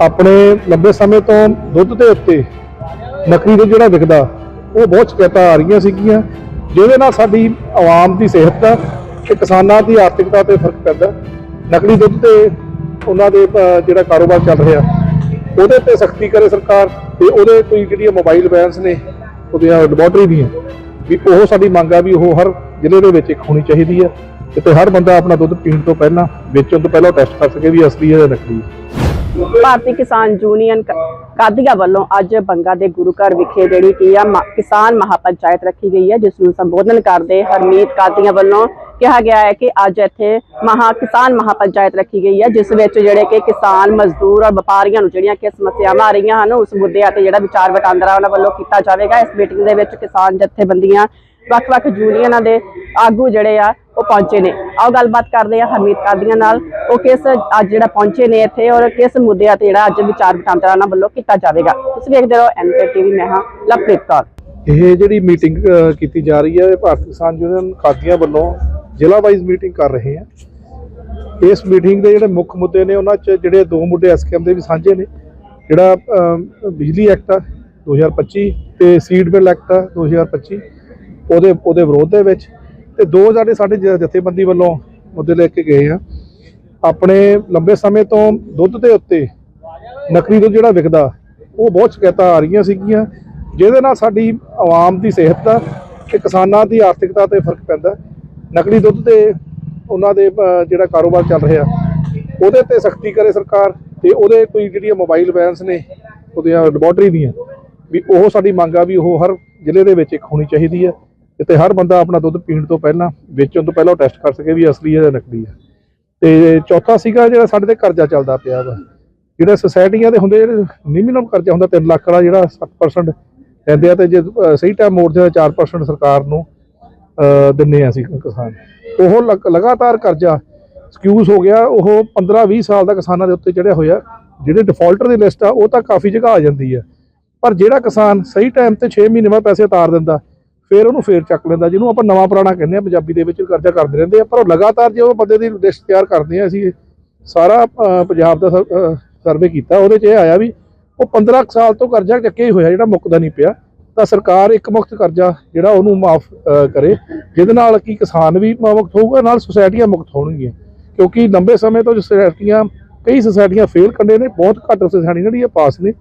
ਆਪਣੇ ਲੰਬੇ ਸਮੇਂ ਤੋਂ ਦੁੱਧ ਦੇ ਉੱਤੇ ਨਕਲੀ ਦੇ ਜਿਹੜਾ ਵਿਕਦਾ, ਉਹ ਬਹੁਤ ਸ਼ਿਕਾਇਤਾਂ ਆ ਰਹੀਆਂ ਸੀਗੀਆਂ, ਜਿਹਦੇ ਨਾਲ ਸਾਡੀ ਆਵਾਮ ਦੀ ਸਿਹਤ ਦਾ ਤੇ ਕਿਸਾਨਾਂ ਦੀ ਆਰਥਿਕਤਾ ਤੇ ਫ਼ਰਕ ਪੈਂਦਾ। ਨਕਲੀ ਦੁੱਧ ਤੇ ਉਹਨਾਂ ਦੇ ਜਿਹੜਾ ਕਾਰੋਬਾਰ ਚੱਲ ਰਿਹਾ, ਉਹਦੇ ਤੇ ਸਖਤੀ ਕਰੇ ਸਰਕਾਰ ਤੇ ਉਹਦੇ ਕੋਈ ਜਿਹੜੀਆਂ ਮੋਬਾਈਲ ਵੈਨਸ ਨੇ, ਉਹਦੀਆਂ ਲੈਬੋਰਟਰੀ ਦੀਆਂ ਵੀ ਉਹ ਸਾਡੀ ਮੰਗ ਆ ਵੀ ਉਹ ਹਰ ਜ਼ਿਲ੍ਹੇ ਦੇ ਵਿੱਚ ਇੱਕ ਹੋਣੀ ਚਾਹੀਦੀ ਹੈ ਤੇ ਤੇ ਹਰ ਬੰਦਾ ਆਪਣਾ ਦੁੱਧ ਪੀਣ ਤੋਂ ਪਹਿਲਾਂ, ਵੇਚਣ ਤੋਂ ਪਹਿਲਾਂ ਟੈਸਟ ਕਰ ਸਕੇ ਵੀ ਅਸਲੀ ਹੈ ਜਾਂ ਨਕਲੀ ਹੈ। ਭਾਰਤੀ ਕਿਸਾਨ ਯੂਨੀਅਨ ਕ- ਕਾਦੀਆਂ ਵੱਲੋਂ ਅੱਜ ਬੰਗਾ ਦੇ ਗੁਰੂ ਘਰ ਵਿਖੇ ਜਿਹੜੀ ਕੀ ਆ ਮ- ਕਿਸਾਨ ਮਹਾਪੰਚਾਇਤ ਰੱਖੀ ਗਈ ਹੈ, ਜਿਸ ਨੂੰ ਸੰਬੋਧਨ ਕਰਦੇ ਹਰਮੀਤ ਕਾਦੀਆਂ ਵੱਲੋਂ ਕਿਹਾ ਗਿਆ ਹੈ ਕਿ ਅੱਜ ਇੱਥੇ ਮਹਾ, ਕਿਸਾਨ ਮਹਾਪੰਚਾਇਤ ਰੱਖੀ ਗਈ ਹੈ, ਜਿਸ ਵਿੱਚ ਜਿਹੜੇ ਕਿ ਕਿਸਾਨ ਮਜ਼ਦੂਰ ਔਰ ਵਪਾਰੀਆਂ ਨੂੰ ਜਿਹੜੀਆਂ ਕਿ ਸਮੱਸਿਆਵਾਂ ਆ ਰਹੀਆਂ ਹਨ, ਉਸ ਮੁੱਦਿਆਂ ਤੇ ਜਿਹੜਾ ਵਿਚਾਰ ਵਟਾਂਦਰਾ ਉਹਨਾਂ ਵੱਲੋਂ ਕੀਤਾ ਜਾਵੇਗਾ। ਇਸ ਮੀਟਿੰਗ ਦੇ ਵਿੱਚ ਕਿਸਾਨ ਜਥੇਬੰਦੀਆਂ ਵੱਖ-ਵੱਖ ਯੂਨੀਅਨਾਂ ਦੇ ਆਗੂ ਜਿਹੜੇ ਆ ਉਹ ਪਹੁੰਚੇ ਨੇ। ਆਓ ਗੱਲਬਾਤ ਕਰਦੇ ਆ ਹਰਮੀਤ ਕਾਦੀਆਂ ਨਾਲ। ਉਹ ਕਿਸ ਅੱਜ ਜਿਹੜਾ ਪਹੁੰਚੇ ਨੇ ਇੱਥੇ ਔਰ ਕਿਸ ਮੁੱਦਿਆਂ ਤੇ ਜਿਹੜਾ ਅੱਜ ਵਿਚਾਰ ਵਟਾਂਦਰਾ ਉਹਨਾਂ ਵੱਲੋਂ ਕੀਤਾ ਜਾਵੇਗਾ। ਤੁਸੀਂ ਵੇਖਦੇ ਰਹੋ ਐਨਕੇ ਟੀਵੀ, ਮੈਂ ਹਾਂ ਲਵਪ੍ਰੀਤ ਕੌਰ। ਇਹ ਜਿਹੜੀ ਮੀਟਿੰਗ ਕੀਤੀ ਜਾ ਰਹੀ ਹੈ, ਇਹ ਭਾਰਤ ਕਿਸਾਨ ਯੂਨੀਅਨ ਕਾਦੀਆਂ ਵੱਲੋਂ ਜ਼ਿਲ੍ਹਾ ਵਾਈਜ਼ ਮੀਟਿੰਗ ਕਰ ਰਹੇ ਆ ਇਸ ਮੀਟਿੰਗ ਦੇ ਜਿਹੜੇ ਮੁੱਖ ਮੁੱਦੇ ਨੇ, ਉਹਨਾਂ 'ਚ ਜਿਹੜੇ ਦੋ ਮੁੱਦੇ ਐਸਕੇਐਮ ਦੇ ਵੀ ਸਾਂਝੇ ਨੇ। ਜਿਹੜਾ ਬਿਜਲੀ ਐਕਟ ਆ 2025 ਤੇ ਸੀਡ ਬਿੱਲ ਐਕਟ ਆ 2025 ਉਹਦੇ ਉਹਦੇ ਵਿਰੋਧ ਦੇ ਵਿੱਚ ਤੇ ਦੋ ਜਿਹੜੇ ਸਾਡੇ ਜ- ਜਥੇਬੰਦੀ ਵੱਲੋਂ ਮੁੱਦੇ ਲੈ ਕੇ ਗਏ ਆ। ਆਪਣੇ ਲੰਬੇ ਸਮੇਂ ਤੋਂ ਦੁੱਧ ਦੇ ਉੱਤੇ ਨਕਲੀ ਦੁੱਧ ਜਿਹੜਾ ਵਿਕਦਾ, ਉਹ ਬਹੁਤ ਸ਼ਿਕਾਇਤਾਂ ਆ ਰਹੀਆਂ ਸੀਗੀਆਂ, ਜਿਹਦੇ ਨਾਲ ਸਾਡੀ ਆਵਾਮ ਦੀ ਸਿਹਤ ਦਾ ਤੇ ਕਿਸਾਨਾਂ ਦੀ ਆਰਥਿਕਤਾ ਤੇ ਫ਼ਰਕ ਪੈਂਦਾ। ਨਕਲੀ ਦੁੱਧ ਤੇ ਉਹਨਾਂ ਦੇ ਜਿਹੜਾ ਕਾਰੋਬਾਰ ਚੱਲ ਰਿਹਾ, ਉਹਦੇ ਤੇ ਸਖਤੀ ਕਰੇ ਸਰਕਾਰ ਤੇ ਉਹਦੇ ਕੋਈ ਜਿਹੜੀਆਂ ਮੋਬਾਈਲ ਵੈਨਸ ਨੇ, ਉਹਦੀਆਂ ਲੈਬੋਰਟਰੀ ਦੀਆਂ, ਵੀ ਉਹ ਸਾਡੀ ਮੰਗ ਆ ਵੀ ਉਹ ਹਰ ਜ਼ਿਲ੍ਹੇ ਦੇ ਵਿੱਚ ਇੱਕ ਹੋਣੀ ਚਾਹੀਦੀ ਹੈ ਤੇ ਹਰ ਬੰਦਾ ਆਪਣਾ ਦੁੱਧ ਪੀਣ ਤੋਂ ਪਹਿਲਾਂ ਵੇਚਣ ਤੋਂ ਪਹਿਲਾਂ ਉਹ ਟੈਸਟ ਕਰ ਸਕੇ ਵੀ ਅਸਲੀ ਹੈ ਜਾਂ ਨਕਲੀ ਹੈ। ਤੇ ਚੌਥਾ ਸੀਗਾ ਜਿਹੜਾ ਸਾਡੇ ਤੇ ਕਰਜ਼ਾ ਚੱਲਦਾ ਪਿਆ ਵਾ। ਜਿਹੜੇ ਸੁਸਾਇਟੀਆਂ ਦੇ ਹੁੰਦੇ ਜਿਹੜੇ ਮਿਨੀਮਮ ਕਰਜ਼ਾ ਹੁੰਦਾ 3 ਲੱਖ ਵਾਲਾ ਜਿਹੜਾ 60% ਲੈਂਦੇ ਆ ਤੇ ਜੇ ਸਹੀ ਟਾਈਮ ਮੋੜਦੇ ਆ 4% ਸਰਕਾਰ ਨੂੰ ਅ, ਦਿੰਨੇ ਆ ਅਸੀਂ ਕਿਸਾਨ। ਉਹ ਲਗਾਤਾਰ ਕਰਜ਼ਾ ਸਕਿਊਜ਼ ਹੋ ਗਿਆ ਉਹ 15 20 ਸਾਲ ਦਾ ਕਿਸਾਨਾਂ ਦੇ ਉੱਤੇ ਚੜਿਆ ਹੋਇਆ। ਜਿਹੜੇ ਡਿਫਾਲਟਰ ਦੀ ਲਿਸਟ ਆ ਉਹ ਤਾਂ ਕਾਫੀ ਜਗ੍ਹਾ ਆ ਜਾਂਦੀ ਆ। ਪਰ ਜਿਹੜਾ ਕਿਸਾਨ ਸਹੀ ਟਾਈਮ ਤੇ 6 ਮਹੀਨੇ ਬਾਅਦ ਪੈਸੇ ਉਤਾਰ ਦਿੰਦਾ ਫਿਰ ਉਹਨੂੰ ਫੇਰ ਚੱਕ ਲੈਂਦਾ, ਜਿਹਨੂੰ ਆਪਾਂ ਨਵਾਂ ਪੁਰਾਣਾ ਕਹਿੰਦੇ ਆ ਪੰਜਾਬੀ ਦੇ ਵਿੱਚ ਕਰਜ਼ਾ ਕਰਦੇ ਰਹਿੰਦੇ ਆ, ਪਰ ਉਹ ਲਗਾਤਾਰ ਜੇ ਉਹ ਬੰਦੇ ਦੀ ਲਿਸਟ ਤਿਆਰ ਕਰਦੇ ਆ, ਅਸੀਂ ਸਾਰਾ ਪੰਜਾਬ ਦਾ ਸਰਵੇ ਕੀਤਾ, ਉਹਦੇ 'ਚ ਇਹ ਆਇਆ ਵੀ ਉਹ 15 ਕੁ ਸਾਲ ਤੋਂ ਕਰਜ਼ਾ ਚੱਕਿਆ ਹੀ ਹੋਇਆ, ਜਿਹੜਾ ਮੁੱਕਦਾ ਨਹੀਂ ਪਿਆ, ਤਾਂ ਸਰਕਾਰ ਇੱਕ ਮੁਕਤ ਕਰਜ਼ਾ ਜਿਹੜਾ ਉਹਨੂੰ ਮਾਫ ਕਰੇ, ਜਿਹਦੇ ਨਾਲ ਕਿ ਕਿਸਾਨ ਵੀ ਮੁਕਤ ਹੋਊਗਾ, ਨਾਲ ਸੁਸਾਇਟੀਆਂ ਮੁਕਤ ਹੋਣਗੀਆਂ, ਕਿਉਂਕਿ ਲੰਬੇ ਸਮੇਂ ਤੋਂ ਜੋ ਸੁਸਾਇਟੀਆਂ, ਕਈ ਸੁਸਾਇਟੀਆਂ ਫੇਲ ਕੰਡੇ ਨੇ, ਬਹੁਤ ਘੱਟ ਸੁਸਾਇਟੀਆਂ ਜਿਹੜੀਆਂ ਪਾਸ ਨੇ,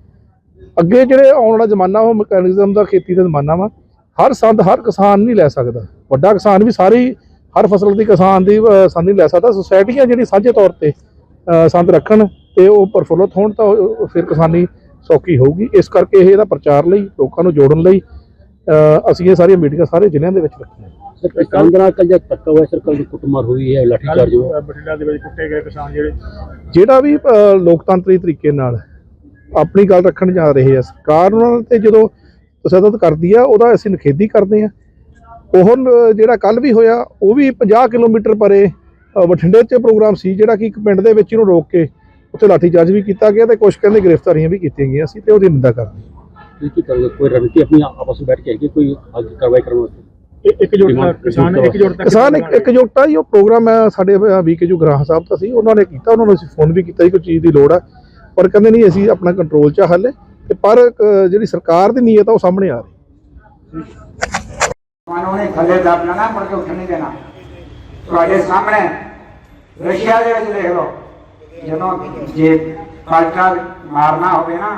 ਅੱਗੇ ਜਿਹੜੇ ਆਉਣ ਵਾਲਾ ਜ਼ਮਾਨਾ, ਉਹ ਮੈਕੈਨਿਜ਼ਮ ਦਾ, ਖੇਤੀ ਦਾ ਜ਼ਮਾਨਾ ਵਾ ਹਰ ਸੰਦ ਹਰ ਕਿਸਾਨ ਨਹੀਂ ਲੈ ਸਕਦਾ। ਵੱਡਾ ਕਿਸਾਨ ਵੀ ਸਾਰੀ ਹਰ ਫਸਲ ਦੀ ਕਿਸਾਨ ਦੀ ਸੰਦ ਨਹੀਂ ਲੈ ਸਕਦਾ। ਸੁਸਾਇਟੀਆਂ ਜਿਹੜੀ ਸਾਂਝੇ ਤੌਰ ਤੇ ਸੰਦ ਰੱਖਣ ਤੇ ਉਹ ਪ੍ਰਫੁੱਲਤ ਹੋਣ ਤਾਂ ਫਿਰ ਕਿਸਾਨੀ ਸੌਖੀ ਹੋਊਗੀ। ਇਸ ਕਰਕੇ ਇਹ ਇਹਦਾ ਪ੍ਰਚਾਰ ਲਈ ਲੋਕਾਂ ਨੂੰ ਜੋੜਨ ਲਈ ਅਸੀਂ ਇਹ ਸਾਰੀਆਂ ਮੀਟਿੰਗਾਂ ਸਾਰੇ ਜ਼ਿਲ੍ਹਿਆਂ ਦੇ ਵਿੱਚ ਰੱਖੀਆਂ। ਕਿਸਾਨ ਦੇ ਨਾਲ ਕੱਲ ਧੱਕਾ ਹੋਇਆ ਸਰਕਾਰ ਦੀ ਕੁੱਟਮਾਰ ਹੋਈ ਹੈ ਲਾਠੀ ਚਾਰਜ ਹੋਇਆ। ਬਠਿੰਡਾ ਦੇ ਵਿੱਚ ਕੁੱਟੇ ਗਏ ਕਿਸਾਨ ਜਿਹੜੇ। ਜਿਹੜਾ ਵੀ ਲੋਕਤੰਤਰੀ ਤਰੀਕੇ ਨਾਲ ਆਪਣੀ ਗੱਲ ਰੱਖਣ ਜਾ ਰਹੇ ਆ ਸਰਕਾਰ ਉਹਨਾਂ ਤੇ ਜਦੋਂ ਤਸੱਦਦ ਕਰਦੀ ਆ ਉਹਦਾ ਅਸੀਂ ਨਿਖੇਧੀ ਕਰਦੇ ਆ। ਉਹ ਜਿਹੜਾ ਕੱਲ ਵੀ ਹੋਇਆ ਉਹ ਵੀ 50 ਕਿਲੋਮੀਟਰ ਪਰੇ ਬਠਿੰਡੇ 'ਚ ਪ੍ਰੋਗਰਾਮ ਸੀ ਜਿਹੜਾ ਕਿ ਇੱਕ ਪਿੰਡ ਦੇ ਵਿੱਚ ਇਹਨੂੰ ਰੋਕ ਕੇ ਉੱਥੇ ਲਾਠੀਚਾਰਜ ਵੀ ਕੀਤਾ ਗਿਆ ਤੇ ਕੁਝ ਕਹਿੰਦੇ ਗ੍ਰਿਫਤਾਰੀਆਂ ਵੀ ਕੀਤੀਆਂ ਗਈਆਂ ਸੀ ਤੇ ਉਹਦੀ ਨਿੰਦਾ ਕਰਦੇ ਕੀ ਕੀ ਕਰੋਗੇ ਕੋਈ ਰਣਨੀਤੀ ਆਪਣੀ ਆਪਸ ਵਿੱਚ ਬੈਠ ਕੇ ਹੈਗੀ ਕੋਈ ਅੱਗੇ ਕਾਰਵਾਈ ਕਰਨ ਵਾਸਤੇ? ਇੱਕ ਜੁਟ ਕਿਸਾਨ ਇੱਕ ਜੁਟ ਕਿਸਾਨ ਇੱਕ ਹੀ ਉਹ ਪ੍ਰੋਗਰਾਮ ਹੈ ਸਾਡੇ ਵੀਕੇ ਜੂ ਗ੍ਰਾਹ ਸਾਹਿਬ ਦਾ ਸੀ ਉਹਨਾਂ ਨੇ ਕੀਤਾ ਉਹਨਾਂ ਨੂੰ ਅਸੀਂ ਫੋਨ ਵੀ ਕੀਤਾ ਸੀ ਕੋਈ ਚੀਜ਼ ਦੀ ਲੋੜ ਆ। ਪਰ ਕਹਿੰਦੇ ਨਹੀਂ ਅਸੀਂ ਆਪਣਾ ਕੰਟਰੋਲ 'ਚ ਹਾਲੇ। ਤੇ ਪਰ ਜਿਹੜੀ ਸਰਕਾਰ ਦੀ ਨੀਅਤ ਆ ਉਹ ਸਾਹਮਣੇ ਆ ਰਹੀ। ਕਾਨੂੰਨ ਨੇ ਥੱਲੇ ਦੱਬ ਲੈਣਾ ਮੁੜ ਕੇ ਉੱਠਣ ਨਹੀਂ ਦੇਣਾ। ਤੁਹਾਡੇ ਸਾਹਮਣੇ ਰਸ਼ੀਆ ਦੇ ਵਿੱਚ ਦੇਖ ਲਓ ਜਦੋਂ ਜੇ ਕਲਚਰ ਮਾਰਨਾ ਹੋਵੇ ਨਾ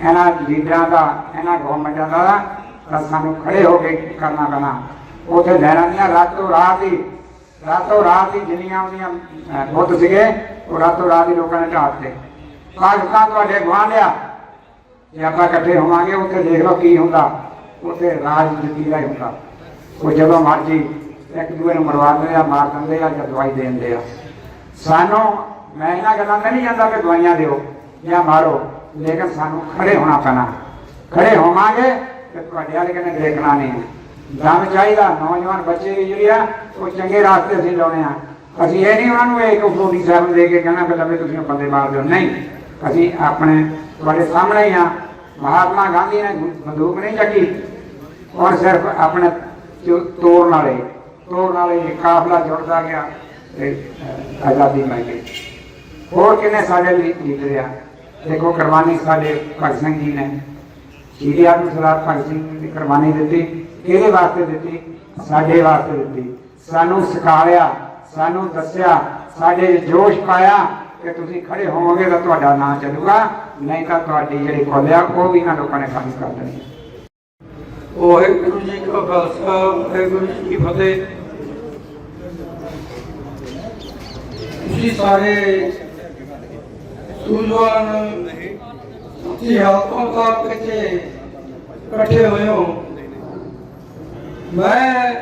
ਇਹਨਾਂ ਲੀਡਰਾਂ ਦਾ ਇਹਨਾਂ ਗਵਰਨਮੈਂਟਾਂ ਦਾ ਤਾਂ ਸਾਨੂੰ ਖੜੇ ਹੋ ਕੇ ਕਰਨਾ ਪੈਣਾ। ਉਥੇ ਲਹਿਰਾਂ ਦੀਆਂ ਰਾਤੋਂ ਰਾਤ ਹੀ ਰਾਤੋਂ ਰਾਤ ਹੀ ਜਿੰਨੀਆਂ ਉਹਦੀਆਂ ਅਹ, ਬੁੱਧ ਸੀਗੇ ਉਹ ਰਾਤੋਂ ਰਾਤ ਹੀ ਲੋਕਾਂ ਨੇ ਢਾਹਤੇ ਪਾਕਿਸਤਾਨ ਤੁਹਾਡੇ ਗੁਆਂਢਿਆ ਜੇ ਆਪਾਂ ਇਕੱਠੇ ਹੋਵਾਂਗੇ, ਉੱਥੇ ਦੇਖ ਲਓ ਕੀ ਹੁੰਦਾ। ਉੱਥੇ ਰਾਜਨੀਤੀ ਦਾ ਹੀ ਹੁੰਦਾ। ਉਹ ਜਦੋਂ ਮਰਜ਼ੀ ਇੱਕ ਦੂਏ ਨੂੰ ਮਰਵਾ ਦਿੰਦੇ ਆ, ਮਾਰ ਦਿੰਦੇ ਆ ਜਾਂ ਦਵਾਈ ਦੇ ਦਿੰਦੇ ਆ। ਸਾਨੂੰ, ਮੈਂ ਇਹਨਾਂ ਗੱਲਾਂ ਤੇ ਨਹੀਂ ਜਾਂਦਾ ਕਿ ਦਵਾਈਆਂ ਦਿਓ ਜਾਂ ਮਾਰੋ, ਲੇਕਿਨ ਸਾਨੂੰ ਖੜੇ ਹੋਣਾ ਪੈਣਾ। ਖੜੇ ਹੋਵਾਂਗੇ ਤੇ ਤੁਹਾਡੇ ਵਾਲੇ ਕਹਿੰਦੇ ਦੇਖਣਾ ਨਹੀਂ। ਹੈ ਦਮ ਚਾਹੀਦਾ, ਨੌਜਵਾਨ ਬੱਚੇ ਵੀ ਜਿਹੜੇ ਆ, ਉਹ ਚੰਗੇ ਰਾਸਤੇ ਅਸੀਂ ਲਾਉਣੇ ਆ। ਅਸੀਂ ਇਹ ਨਹੀਂ ਉਹਨਾਂ ਨੂੰ ਇੱਕ ਫਰੂਟੀ ਸਾਹਿਬ ਦੇ ਕੇ ਕਹਿਣਾ ਕਿ ਲਵੇ ਤੁਸੀਂ ਬੰਦੇ ਮਾਰ ਦਿਓ। ਨਹੀਂ, ਅਸੀਂ ਆਪਣੇ ਤੁਹਾਡੇ ਸਾਹਮਣੇ ਹੀ ਆ। ਮਹਾਤਮਾ ਗਾਂਧੀ ਨੇ ਬੰਦੂਕ ਨਹੀਂ ਚੱਕੀ ਔਰ ਸਿਰਫ ਆਪਣੇ ਜੋ ਤੋੜਨ ਵਾਲੇ ਤੋੜਨ ਵਾਲੇ ਕਾਫਲਾ ਜੁੜਦਾ ਗਿਆ ਤੇ ਅਹ, ਆਜ਼ਾਦੀ ਮਿਲ ਗਈ। ਹੋਰ ਕਿੰਨੇ ਸਾਡੇ ਲਈ ਲੀਡਰ ਆ ਦੇਖੋ ਕੁਰਬਾਨੀ ਸਾਡੇ ਭਗਤ ਸਿੰਘ ਜੀ ਨੇ। ਸ਼੍ਰੀ ਆਦਮ ਸਰਦਾਰ ਭਗਤ ਸਿੰਘ ਜੀ ਦੀ ਕੁਰਬਾਨੀ ਦਿੱਤੀ। ਕਿਹਦੇ ਵਾਸਤੇ ਦਿੱਤੀ? ਸਾਡੇ ਵਾਸਤੇ ਦਿੱਤੀ। ਸਾਨੂੰ ਸਿਖਾਇਆ ਸਾਨੂੰ ਦੱਸਿਆ ਸਾਡੇ ਜੋਸ਼ ਪਾਇਆ ਕਿ ਤੁਸੀਂ ਖੜੇ ਹੋਵੋਗੇ ਤਾਂ ਤੁਹਾਡਾ ਨਾਂ ਚੱਲੂਗਾ, ਨਹੀਂ ਤਾਂ ਤੁਹਾਡੀ ਜਿਹੜੀ ਖੋਲਿਆ, ਉਹ ਵੀ ਇਹਨਾਂ ਲੋਕਾਂ ਨੇ ਖਾਲੀ ਕਰ ਦੇਣੀ ਵਾਹਿਗੁਰੂ ਜੀ ਕਾ ਖਾਲਸਾ, ਵਾਹਿਗੁਰੂ ਜੀ ਕੀ ਫਤਿਹ। ਤੁਸੀਂ ਸਾਰੇ ਸੂਝਵਾਨ ਦੀ ਹਾਲਤਾਂ ਦਾ ਕਿਤੇ ਇਕੱਠੇ ਹੋਏ ਹੋ। ਮੈਂ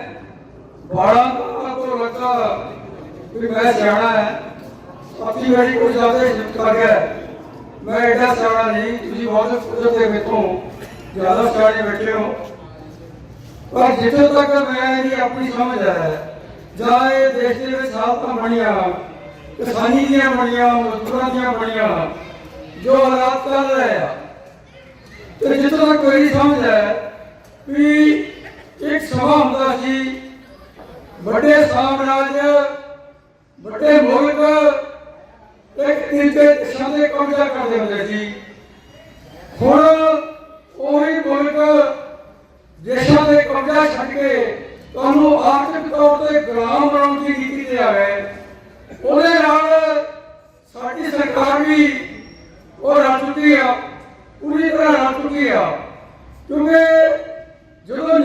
ਬਾਰਾਂ ਤੋਂ ਲੱਗਾ ਵੀ ਮੈਂ ਸਿਆਣਾ ਹੈ। ਆਪਣੀ ਵਾਰੀ ਕੋਈ ਜ਼ਿਆਦਾ ਹਿੰਮਤ ਕਰ ਗਿਆ। ਮੈਂ ਐਡਾ ਸਿਆਣਾ ਨਹੀਂ, ਤੁਸੀਂ ਬਹੁਤ ਕੁਦਰਤ ਦੇ ਵਿੱਚੋਂ ਜ਼ਿਆਦਾ ਸਿਆਣੇ ਬੈਠੇ ਹੋ। ਪਰ ਜਿੱਥੇ ਤੱਕ ਮੈਂ ਇਹਦੀ ਆਪਣੀ ਸਮਝ ਹੈ, ਜਾਂ ਇਹ ਦੇਸ਼ ਦੇ ਵਿੱਚ ਹਾਲਤਾਂ ਬਣੀਆਂ, ਕਿਸਾਨੀ ਦੀਆਂ ਬਣੀਆਂ, ਮਜ਼ਦੂਰਾਂ ਦੀਆਂ ਬਣੀਆਂ, ਜੋ ਹਾਲਾਤ ਚੱਲ ਰਹੇ ਆ, ਤੇ ਜਿੱਥੋਂ ਤੱਕ ਮੇਰੀ ਸਮਝ ਹੈ ਵੀ ਇੱਕ ਸਮਾਂ ਹੁੰਦਾ ਸੀ, ਵੱਡੇ ਸਾਮਰਾਜ, ਵੱਡੇ ਮੁਲਕ ਇੱਕ ਤੀਜੇ ਦੇਸ਼ਾਂ ਦੇ ਕਬਜ਼ਾ ਕਰਦੇ ਹੁੰਦੇ ਸੀ। ਹੁਣ ਉਹੀ ਮੁਲਕ ਦੇਸ਼ਾਂ ਦੇ ਕਬਜ਼ਾ ਛੱਡ ਕੇ ਤੁਹਾਨੂੰ ਆਰਥਿਕ ਤੌਰ ਤੇ ਗੁਲਾਮ ਬਣਾਉਣ ਦੀ ਨੀਤੀ ਤੇ ਆ ਗਏ ਉਹਦੇ ਨਾਲ ਸਾਡੀ ਸਰਕਾਰ ਵੀ ਉਹ ਰਲ ਚੁੱਕੀ ਆ, ਪੂਰੀ ਤਰ੍ਹਾਂ ਰਲ ਚੁੱਕੀ ਆ। ਕਿਉਂਕਿ ਜਦੋਂ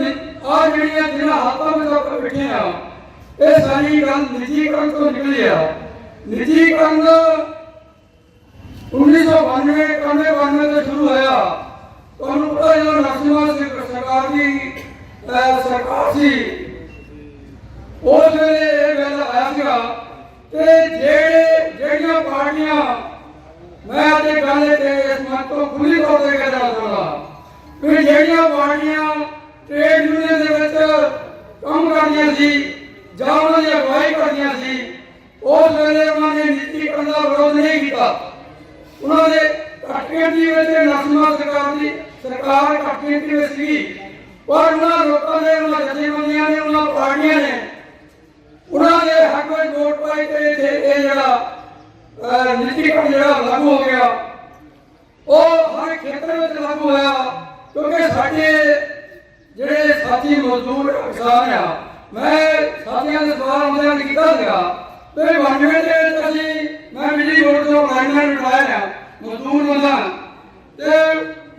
ਆ ਜਿਹੜੀਆਂ ਜਿਹਨਾਂ ਹੱਥਾਂ ਵਿੱਚ ਆਪਾਂ ਬੈਠੇ ਆ, ਇਹ ਸਾਰੀ ਗੱਲ ਨਿੱਜੀਕਰਨ ਤੋਂ ਨਿਕਲੀ ਆ। ਨਿੱਜੀਕਰਨ 1992 91 92 ਤੋਂ ਸ਼ੁਰੂ ਹੋਇਆ। ਤੁਹਾਨੂੰ ਪਤਾ ਜਦੋਂ ਨਰਸਿਮਹਾ ਸਿੰਘ ਸਰਕਾਰ ਦੀ ਸਰਕਾਰ ਸੀ। ਉਸ ਵੇਲੇ ਇਹ ਗੱਲ ਆਇਆ ਸੀਗਾ ਕਿ ਜਿਹੜੇ, ਜਿਹੜੀਆਂ ਪਾਰਟੀਆਂ ਮੈਂ ਅੱਜ ਗੱਲ ਤੇ ਇਸ ਮਤ ਤੋਂ ਖੁੱਲੀ ਤੌਰ ਤੇ ਕਹਿਣਾ ਚਾਹੁੰਦਾ ਕਿ ਜਿਹੜੀਆਂ ਪਾਰਟੀਆਂ ਟ੍ਰੇਡ ਯੂਨੀਅਨ ਦੇ ਵਿੱਚ ਕੰਮ ਕਰਦੀਆਂ ਸੀ ਜਾਂ ਉਹਨਾਂ ਦੀ ਅਗਵਾਈ ਕਰਦੀਆਂ ਸੀ ਉਸ ਵੇਲੇ ਉਹਨਾਂ ਨੇ ਨੀਤੀਕਰਨ ਦਾ ਵਿਰੋਧ ਨਹੀਂ ਕੀਤਾ। ਉਹਨਾਂ ਦੇ ਘੱਟੀਆਂ ਦੀ ਵਿੱਚ ਨਰਸਿਮਹਾ ਸਰਕਾਰ ਦੀ ਸਰਕਾਰ ਘੱਟੀਆਂ ਵਿੱਚ ਸੀ ਪਰ ਉਹਨਾਂ ਲੋਕਾਂ ਨੇ ਉਹਨਾਂ ਜਥੇਬੰਦੀਆਂ ਨੇ, ਉਹਨਾਂ ਪਾਰਟੀਆਂ ਨੇ, ਉਹਨਾਂ ਦੇ ਹੱਕ ਵਿੱਚ ਵੋਟ ਪਾਈ ਤੇ ਇੱਥੇ ਇਹ ਜਿਹੜਾ ਨੀਤੀਕਰਨ ਜਿਹੜਾ ਲਾਗੂ ਹੋ ਗਿਆ, ਉਹ ਹਰ ਖੇਤਰ ਵਿੱਚ ਲਾਗੂ ਹੋਇਆ। ਕਿਉਂਕਿ ਸਾਡੇ ਜਿਹੜੇ ਸਾਥੀ ਮਜ਼ਦੂਰ ਕਿਸਾਨ ਆ, ਮੈਂ ਸਾਥੀਆਂ ਦੇ ਸਵਾਲ ਉਹਨਾਂ ਨੇ ਕੀਤਾ ਸੀਗਾ। ਤੇ 92 ਦੇ ਵਿੱਚ ਅਸੀਂ ਮੈਂ ਬਿਜਲੀ ਬੋਰਡ ਤੋਂ ਲਾਈਨਮੈਨ ਰਿਟਾਇਰ ਆ ਮਜ਼ਦੂਰ ਬੰਦਾ। ਤੇ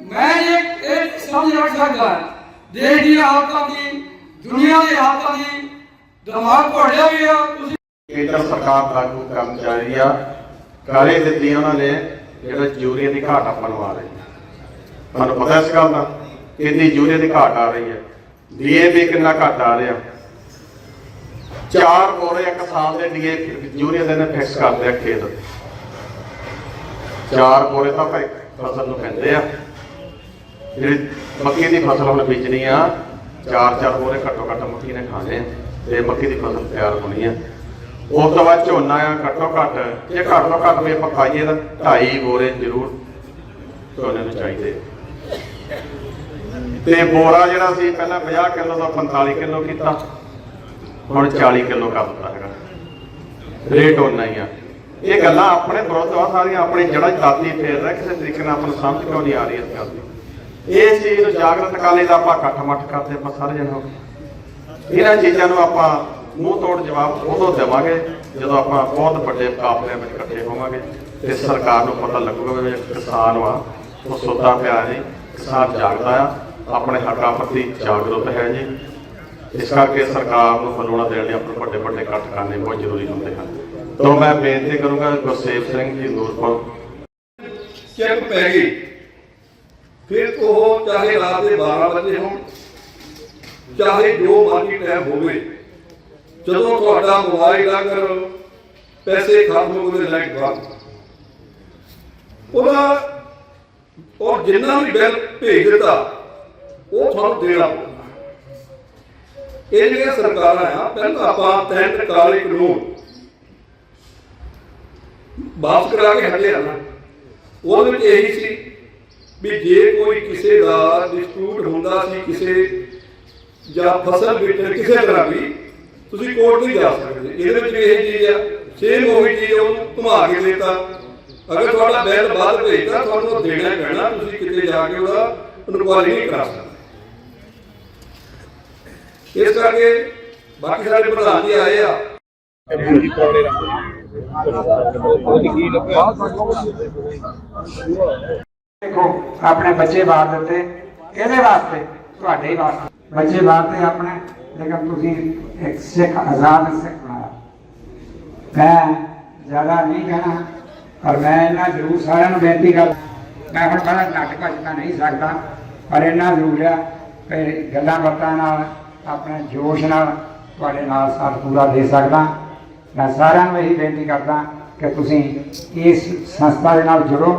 ਮੈਂ ਇਹ ਇਹ ਸਮਝ ਰੱਖ ਸਕਦਾ ਦੇਸ਼ ਦੀ ਹਾਲਤਾਂ ਦੀ, ਦੁਨੀਆ ਦੀ ਹਾਲਤਾਂ ਦੀ, ਦਿਮਾਗ ਘੋੜਿਆ ਵੀ ਆ। ਤੁਸੀਂ ਕੇਂਦਰ ਸਰਕਾਰ ਲਾਗੂ ਕਰਨ ਜਾ ਰਹੀ ਆ। ਕਾਲੇ ਦਿੱਤੀ ਉਹਨਾਂ ਨੇ ਜਿਹੜਾ ਯੂਰੀਆ ਦੀ ਘਾਟ ਆਪਾਂ ਨੂੰ ਆ ਰਹੀ ਹੈ ਤੁਹਾਨੂੰ ਪਤਾ ਇਸ ਗੱਲ ਦਾ ਕਿੰਨੀ ਯੂਰੀਆ ਦੀ ਘਾਟ ਆ ਰਹੀ ਹੈ। ਡੀਏਪੀ ਕਿੰਨਾ ਘੱਟ ਆ ਰਿਹਾ। ਚਾਰ ਬੋਰੇ ਇੱਕ ਸਾਲ ਦੇ ਡੀਏ ਯੂਰੀਆ ਦੇ ਨੇ ਫਿਕਸ ਕਰਦੇ ਆ ਖੇਤ। ਚਾਰ ਬੋਰੇ ਤਾਂ ਭਾਈ ਫਸਲ ਨੂੰ ਪੈਂਦੇ ਆ। ਜਿਹੜੀ ਮੱਕੀ ਦੀ ਫਸਲ ਹੁਣ ਬੀਜਣੀ ਆ, ਚਾਰ ਚਾਰ ਬੋਰੇ ਘੱਟੋ ਘੱਟ ਮੱਕੀ ਨੇ ਖਾਣੇ ਆ, ਤੇ ਮੱਕੀ ਦੀ ਫਸਲ ਤਿਆਰ ਹੋਣੀ ਆ। ਉਸ ਤੋਂ ਬਾਅਦ ਝੋਨਾ ਆ, ਘੱਟੋ ਘੱਟ, ਜੇ ਘੱਟੋ ਘੱਟ ਵੀ ਆਪਾਂ ਖਾਈਏ ਤਾਂ ਢਾਈ ਬੋਰੇ ਜ਼ਰੂਰ ਝੋਨੇ ਨੂੰ ਚਾਹੀਦੇ। ਤੇ ਬੋਰਾ ਜਿਹੜਾ ਸੀ, ਪਹਿਲਾਂ 50 ਕਿਲੋ ਦਾ 45 ਕਿਲੋ ਕੀਤਾ। ਹੁਣ 40 ਕਿਲੋ ਕਰ ਦਿੱਤਾ ਹੈਗਾ। ਰੇਟ ਉਹਨਾਂ ਹੀ ਆ। ਇਹ ਗੱਲਾਂ ਆਪਣੇ ਵਿਰੁੱਧ ਆ, ਸਾਰੀਆਂ ਆਪਣੀ ਜੜ੍ਹਾਂ ਦਾਤੀ ਫੇਰ ਰਿਹਾ ਕਿਸੇ ਤਰੀਕੇ ਨਾਲ ਆਪਾਂ ਨੂੰ ਸਮਝ ਕਿਉਂ ਨਹੀਂ ਆ ਰਹੀ ਇਸ ਗੱਲ ਦੀ। ਇਸ ਚੀਜ਼ ਨੂੰ ਜਾਗਰਤ ਕਰਨ ਲਈ ਆਪਾਂ ਇਕੱਠ ਮੱਠ ਕਰਦੇ, ਆਪਾਂ ਸਾਰੇ ਜਣੇ ਹੋ ਇਹਨਾਂ ਚੀਜ਼ਾਂ ਨੂੰ ਆਪਾਂ ਮੂੰਹ ਤੋੜ ਜਵਾਬ ਉਦੋਂ ਦੇਵਾਂਗੇ, ਜਦੋਂ ਆਪਾਂ ਬਹੁਤ ਵੱਡੇ ਮੁਕਾਬਲੇ ਵਿੱਚ ਇਕੱਠੇ ਹੋਵਾਂਗੇ। ਤੇ ਸਰਕਾਰ ਨੂੰ ਪਤਾ ਲੱਗੂਗਾ ਵੀ ਕਿਸਾਨ ਵਾ, ਉਹ ਸੁੱਤਾ ਪਿਆ ਨਹੀਂ ਕਿਸਾਨ ਜਾਗਦਾ ਆ, ਆਪਣੇ ਹੱਕਾਂ ਪ੍ਰਤੀ ਜਾਗਰੂਕ ਹੈ ਜੀ। ਇਸ ਕਰਕੇ ਸਰਕਾਰ ਨੂੰ ਹਲੂਣਾ ਦੇਣ ਲਈ ਆਪਣੇ ਵੱਡੇ ਵੱਡੇ ਇਕੱਠ ਕਰਨੇ ਬਹੁਤ ਜ਼ਰੂਰੀ ਹੁੰਦੇ ਹਨ। ਤੋਂ ਮੈਂ ਬੇਨਤੀ ਕਰੂੰਗਾ ਗੁਰਸੇਵ ਸਿੰਘ ਜੀ ਨੂਰਪੁਰ ਚੈੱਕ ਪੈ ਗਈ। ਫਿਰ ਉਹ ਚਾਹੇ ਰਾਤ ਦੇ 12 ਵਜੇ ਹੋਣ, ਚਾਹੇ ਜੋ ਮਰਜ਼ੀ ਟਾਈਮ ਹੋਵੇ, ਜਦੋਂ ਤੁਹਾਡਾ ਮੋਬਾਈਲ ਅਗਰ ਪੈਸੇ ਖਤਮ ਹੋ ਗਏ ਲਾਈਟ ਬੰਦ ਉਹਦਾ ਔਰ ਜਿੰਨਾ ਵੀ ਬਿੱਲ ਭੇਜ ਦਿੱਤਾ, ਉਹ ਤੁਹਾਨੂੰ ਦੇਣਾ ਇਹ ਜਿਹੜੀਆਂ ਸਰਕਾਰਾਂ ਆ ਪਹਿਲਾਂ ਆਪਾਂ ਤਿੰਨ ਕਾਲੇ ਕਾਨੂੰਨ ਵਾਪਸ ਕਰਾ ਕੇ ਹਟੇ ਨਾ। ਉਹਦੇ ਵਿੱਚ ਇਹੀ ਸੀ ਵੀ ਜੇ ਕੋਈ ਕਿਸੇ ਦਾ ਡਿਸਪਿਊਟ ਹੁੰਦਾ ਸੀ ਕਿਸੇ ਜਾਂ ਫਸਲ ਵੇਚਣ ਕਿਸੇ ਤਰ੍ਹਾਂ ਵੀ ਤੁਸੀਂ ਕੋਰਟ ਨਹੀਂ ਜਾ ਸਕਦੇ। ਇਹਦੇ ਵਿੱਚ ਵੀ ਇਹ ਚੀਜ਼ ਆ ਸੇਮ ਉਹੀ ਚੀਜ਼ ਉਹਨੂੰ ਘੁਮਾ ਕੇ ਦੇਤਾ। ਅਗਰ ਤੁਹਾਡਾ ਬਿੱਲ ਵੱਧ ਭੇਜਦਾ ਤੁਹਾਨੂੰ ਉਹ ਦੇਣਾ ਪੈਣਾ ਤੁਸੀਂ ਕਿਤੇ ਜਾ ਕੇ ਉਹਦਾ ਇਨਕੁਆਇਰੀ ਨਹੀਂ ਕਰਾ ਸਕਦੇ। ਇਸ ਕਰਕੇ ਬਾਕੀ ਸਾਡੇ ਪ੍ਰਧਾਨ ਜੀ ਆਏ ਆ। ਦੇਖੋ, ਆਪਣੇ ਬੱਚੇ ਬਾਹਰ ਦਿੱਤੇ, ਇਹਦੇ ਵਾਸਤੇ ਤੁਹਾਡੇ ਹੀ ਵਾਸਤੇ। ਬੱਚੇ ਬਾਹਰ ਤੇ ਆਪਣੇ, ਲੇਕਿਨ ਤੁਸੀਂ ਇੱਕ ਸਿੱਖ ਆਜ਼ਾਦ ਸਿੱਖ ਬਣਾਇਆ। ਮੈਂ ਜ਼ਿਆਦਾ ਨਹੀਂ ਕਹਿਣਾ, ਪਰ ਮੈਂ ਇਹਨਾਂ ਜ਼ਰੂਰ ਸਾਰਿਆਂ ਨੂੰ ਬੇਨਤੀ ਕਰ ਮੈਂ ਹੁਣ ਬੜਾ ਨੱਟ ਭੱਜ ਤਾਂ ਨਹੀਂ ਸਕਦਾ, ਪਰ ਇਹਨਾਂ ਜ਼ਰੂਰ ਆ ਗੱਲਾਂ ਬਾਤਾਂ ਨਾਲ ਆਪਣੇ ਜੋਸ਼ ਨਾਲ ਤੁਹਾਡੇ ਨਾਲ ਸਾਥ ਪੂਰਾ ਦੇ ਸਕਦਾ। ਮੈਂ ਸਾਰਿਆਂ ਨੂੰ ਇਹੀ ਬੇਨਤੀ ਕਰਦਾ ਕਿ ਤੁਸੀਂ ਇਸ ਸੰਸਥਾ ਦੇ ਨਾਲ ਜੁੜੋ,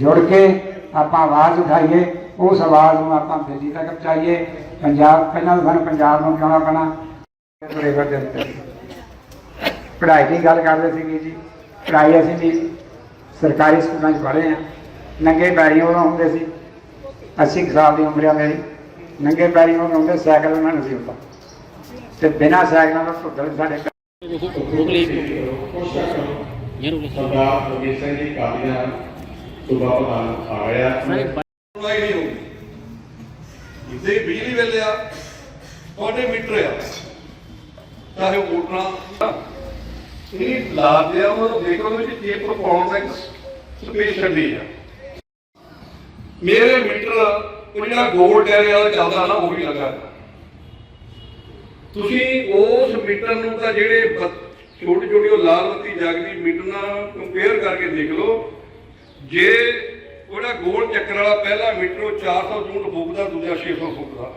ਜੁੜ ਕੇ ਆਪਾਂ ਆਵਾਜ਼ ਉਠਾਈਏ, ਉਸ ਆਵਾਜ਼ ਨੂੰ ਆਪਾਂ ਦਿੱਲੀ ਤੱਕ ਪਹੁੰਚਾਈਏ। ਪੰਜਾਬ, ਪਹਿਲਾਂ ਤਾਂ ਸਾਨੂੰ ਪੰਜਾਬ ਨੂੰ ਕਿਉਂ ਪੈਣਾ। ਤੁਰੇ ਫਿਰਦੇ ਉੱਤੇ। ਪੜ੍ਹਾਈ ਦੀ ਗੱਲ ਕਰਦੇ ਸੀਗੇ ਜੀ। ਪੜ੍ਹਾਈ ਅਸੀਂ ਵੀ ਸਰਕਾਰੀ ਸਕੂਲਾਂ 'ਚ ਪੜ੍ਹੇ ਆ ਨੰਗੇ ਪੈਰੀ ਉਦੋਂ ਹੁੰਦੇ ਸੀ। 80 ਕੁ ਸਾਲ ਦੀ ਉਮਰ ਆ ਮੇਰੀ। ਨੰਗੇ ਪੈਰੀ ਉਦੋਂ ਹੁੰਦੇ ਸਾਈਕਲ ਉਹਨਾਂ ਨੂੰ ਸੀ ਹੁੰਦਾ। ਤੇ ਬਿਨਾਂ ਸਾਈਕਲਾਂ ਤੋਂ ਟੁੱਟਲ ਸਾਡੇ ਸਰਦਾਰ ਜਗੀਰ ਸਿੰਘ ਜੀ ਕਾਦੀਆਂ ਸੂਬਾ ਪ੍ਰਧਾਨ ਆ ਗਿਆ ਸੁਣਵਾਈ ਨਹੀਂ ਹੋਊਗੀ ਜੇ ਬਿਜਲੀ ਬਿੱਲ ਆ ਤੁਹਾਡੇ ਮੀਟਰ ਆ ਚਾਹੇ ਉਹ ਮੋਟਰਾਂ ਇਹ ਲਾਭ ਆ ਉਹ ਦੇਖੋ ਵਿੱਚ ਕੀ ਪਰਫਾਰਮੈਂਸ ਸਪੇਸ਼ਲ ਦੀ ਆ। ਮੇਰੇ ਮੀਟਰ ਉਹ ਜਿਹੜਾ ਗੋਲ ਹੈ ਵਾਲਾ ਚੱਲਦਾ ਨਾ, ਉਹ ਵੀ ਲੱਗਾ। ਤੁਸੀਂ ਉਸ ਮੀਟਰ ਨੂੰ ਤਾਂ ਜਿਹੜੇ ਛੋਟੀ ਛੋਟੀ ਉਹ ਲਾਲ ਬੱਤੀ ਜਗਦੀ ਮੀਟਰ ਨਾਲ ਕੰਪੇਅਰ ਕਰਕੇ ਦੇਖ ਲਓ। ਜੇ ਉਹਦਾ ਗੋਲ ਚੱਕਰ ਵਾਲਾ ਪਹਿਲਾ ਮੀਟਰ ਉਹ 400 ਯੂਨਿਟ ਫੂਕਦਾ, ਦੂਜਾ 600 ਫੂਕਦਾ।